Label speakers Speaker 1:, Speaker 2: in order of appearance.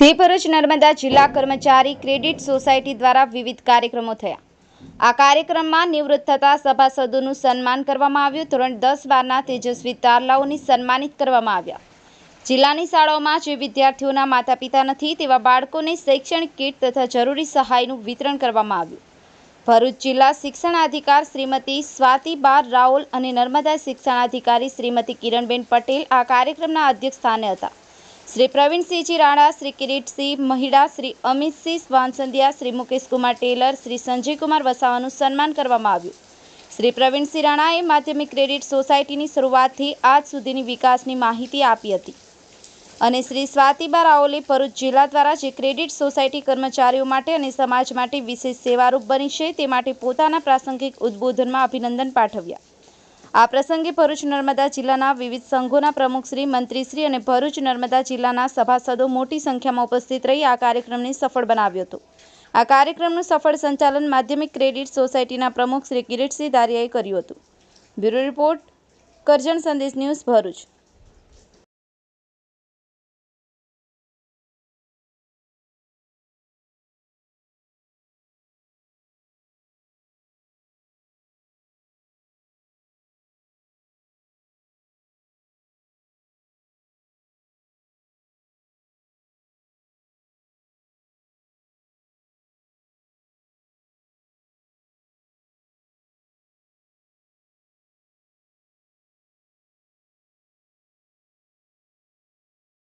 Speaker 1: તે ભરૂચ નર્મદા જિલ્લા કર્મચારી ક્રેડિટ સોસાયટી દ્વારા વિવિધ કાર્યક્રમો થયા. આ કાર્યક્રમમાં નિવૃત્ત થતા સભાસદોનું સન્માન કરવામાં આવ્યું. ધોરણ દસ બારના તેજસ્વી તારલાઓની સન્માનિત કરવામાં આવ્યા. જિલ્લાની શાળાઓમાં જે વિદ્યાર્થીઓના માતા પિતા નથી, તેવા બાળકોને શૈક્ષણિક કીટ તથા જરૂરી સહાયનું વિતરણ કરવામાં આવ્યું. ભરૂચ જિલ્લા શિક્ષણાધિકાર શ્રીમતી સ્વાતિ બાર રાઓલ અને નર્મદા શિક્ષણાધિકારી શ્રીમતી કિરણબેન પટેલ આ કાર્યક્રમના અધ્યક્ષ સ્થાને હતા. શ્રી પ્રવીણસિંહજી રાણા, શ્રી કિરીટસિંહ મહિડા, શ્રી અમિતસિંહ વાંસંદિયા શ્રી મુકેશકુમાર ટેલર, શ્રી સંજયકુમાર વસાવાનું સન્માન કરવામાં આવ્યું. શ્રી પ્રવીણસિંહ રાણાએ માધ્યમિક ક્રેડિટ સોસાયટીની શરૂઆતથી આજ સુધીની વિકાસની માહિતી આપી હતી. અને શ્રી સ્વાતિબા રાઓલે ભરૂચ જિલ્લા દ્વારા જે ક્રેડિટ સોસાયટી કર્મચારીઓ માટે અને સમાજ માટે વિશેષ સેવારૂપ બની છે, તે માટે પોતાના પ્રાસંગિક ઉદબોધનમાં અભિનંદન પાઠવ્યા. આ પ્રસંગે ભરૂચ નર્મદા જિલ્લાના વિવિધ સંઘોના પ્રમુખશ્રી મંત્રીશ્રી અને ભરૂચ નર્મદા જિલ્લાના સભાસદો મોટી સંખ્યામાં ઉપસ્થિત રહી આ કાર્યક્રમને સફળ બનાવ્યો હતો. આ કાર્યક્રમનું સફળ સંચાલન માધ્યમિક ક્રેડિટ સોસાયટીના પ્રમુખ શ્રી કિરીટસિંહ દારિયાએ કર્યું હતું. બ્યુરો રિપોર્ટ કરજણ સંદેશ ન્યૂઝ ભરૂચ.